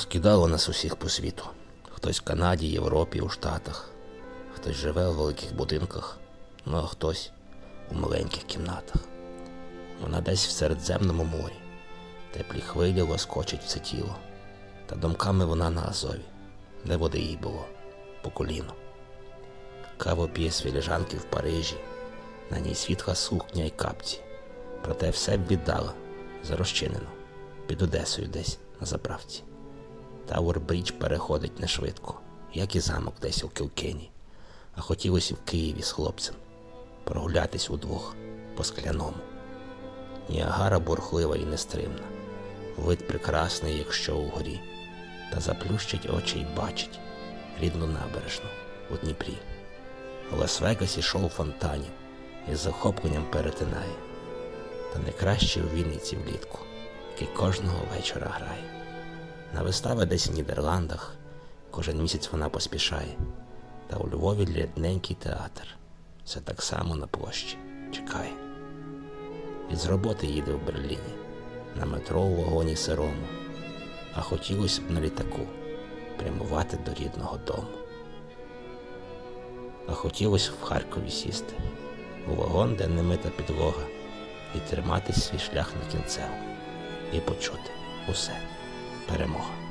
Порозкидало нас усіх по світу. Хтось в Канаді, Європі, у Штатах, хтось живе у великих будинках, ну а хтось у маленьких кімнатах. Вона десь в Середземному морі, теплі хвилі лоскочать все тіло, та думками вона на Азові, де води їй було, по коліно. Каву п'є з філіжанки в Парижі, на ній світла сукня й капці. Проте все б віддала за розчинено, під Одесою десь на заправці. Тауер Брідж переходить не швидко, як і замок десь у Кілкені, а хотілося в Києві з хлопцем прогулятись удвох по скляному. Ніагара бурхлива і нестримна, вид прекрасний, якщо угорі, та заплющить очі й бачить рідну набережну у Дніпрі. У Лас-Вегасі шоу фонтанів із захопленням перетинає, та не краще у Вінниці влітку, який кожного вечора грає. На вистави десь в Нідерландах. Кожен місяць вона поспішає, та у Львові рідненький театр. Все так само на площі. Чекає. Із роботи їде в Берліні, на метро у вагоні сирому, а хотілося б на літаку. Прямувати до рідного дому. А хотілося в Харкові сісти, у вагон, де немита підлога, і тримати свій шлях на кінцеву, і почути усе para morrer.